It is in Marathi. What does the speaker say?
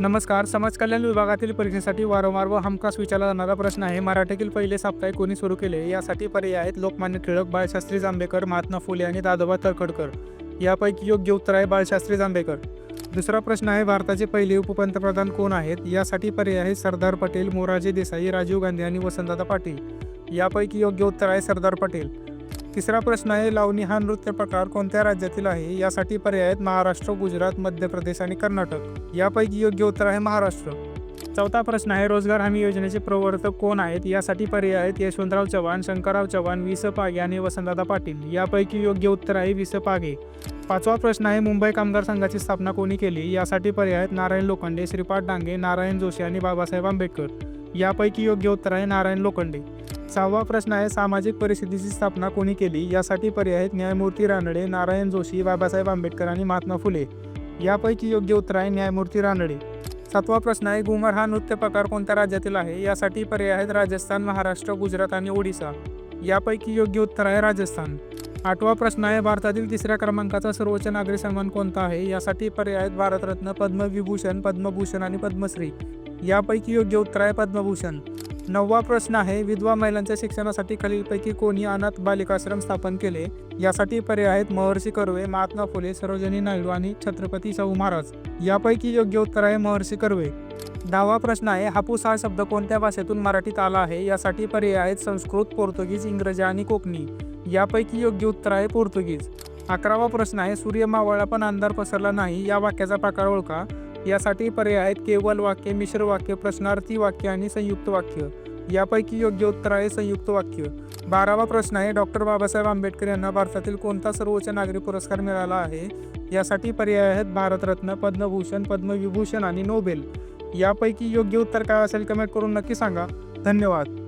नमस्कार समाज कल्याण विभागातील परीक्षेसाठी वारंवार व हमखास विचारला जाणारा प्रश्न आहे. मराठीतील पहिले साप्ताहिक कोणी सुरू केले? यासाठी पर्याय आहेत लोकमान्य टिळक बाळशास्त्री जांभेकर महात्मा फुले आणि दादोबा तळखडकर यापैकी योग्य उत्तर आहे बाळशास्त्री जांभेकर. दुसरा प्रश्न आहे भारताचे पहिले उपपंतप्रधान कोण आहेत? यासाठी पर्याय आहेत सरदार पटेल मोरारजी देसाई राजीव गांधी आणि वसंतदादा पाटील. यापैकी योग्य उत्तर आहे सरदार पटेल. तिसरा प्रश्न आहे लावणी हा नृत्य प्रकार कोणत्या राज्यातील आहे? यासाठी पर्याय आहेत महाराष्ट्र गुजरात मध्य प्रदेश आणि कर्नाटक. यापैकी योग्य उत्तर आहे महाराष्ट्र. चौथा प्रश्न आहे रोजगार हमी योजनेचे प्रवर्तक कोण आहेत? यासाठी पर्याय आहेत यशवंतराव चव्हाण शंकरराव चव्हाण वि स पागे आणि वसंतदादा पाटील. यापैकी योग्य उत्तर आहे वि स पागे. पाचवा प्रश्न आहे मुंबई कामगार संघाची स्थापना कोणी केली? यासाठी पर्याय आहेत नारायण लोखंडे श्रीपाद डांगे नारायण जोशी आणि बाबासाहेब आंबेडकर. यापैकी योग्य उत्तर आहे नारायण लोखंडे. सहावा प्रश्न आहे सामाजिक परिस्थितीची स्थापना कोणी केली? यासाठी पर्याय आहेत न्यायमूर्ती रानडे नारायण जोशी बाबासाहेब आंबेडकर आणि महात्मा फुले. यापैकी योग्य उत्तर आहे न्यायमूर्ती रानडे. सातवा प्रश्न आहे घुमर हा नृत्य प्रकार कोणत्या राज्यातील आहे? यासाठी पर्याय आहेत राजस्थान महाराष्ट्र गुजरात आणि ओडिसा. यापैकी योग्य उत्तर आहे राजस्थान. आठवा प्रश्न आहे भारतातील तिसऱ्या क्रमांकाचा सर्वोच्च नागरी सन्मान कोणता आहे? यासाठी पर्याय आहेत भारतरत्न पद्मविभूषण पद्मभूषण आणि पद्मश्री. यापैकी योग्य उत्तर आहे पद्मभूषण. नववा प्रश्न आहे विधवा महिलांच्या शिक्षणासाठी खालीलपैकी कोणी अनाथ बालिकाश्रम स्थापन केले? यासाठी पर्याय आहेत महर्षी कर्वे महात्मा फुले सरोजिनी नायडू आणि छत्रपती शाहू महाराज. यापैकी योग्य उत्तर आहे महर्षी कर्वे. दहावा प्रश्न आहे हापूस हा शब्द कोणत्या भाषेतून मराठीत आला आहे? यासाठी पर्याय आहेत संस्कृत पोर्तुगीज इंग्रजी आणि कोकणी. यापैकी योग्य उत्तर आहे पोर्तुगीज. अकरावा प्रश्न आहे सूर्य मावळा पण अंधार पसरला नाही या वाक्याचा प्रकार ओळखा. यासाठी पर्याय आहेत केवल वाक्य मिश्र वाक्य प्रश्नार्थी वाक्य आणि संयुक्त वाक्य. यापैकी योग्य उत्तर आहे संयुक्त वाक्य. बारावा प्रश्न आहे डॉक्टर बाबासाहेब आंबेडकर यांना भारतातील कोणता सर्वोच्च नागरी पुरस्कार मिळाला आहे? यासाठी पर्याय आहेत भारतरत्न पद्मभूषण पद्मविभूषण आणि नोबेल. यापैकी योग्य उत्तर काय असेल कमेंट करून नक्की सांगा. धन्यवाद.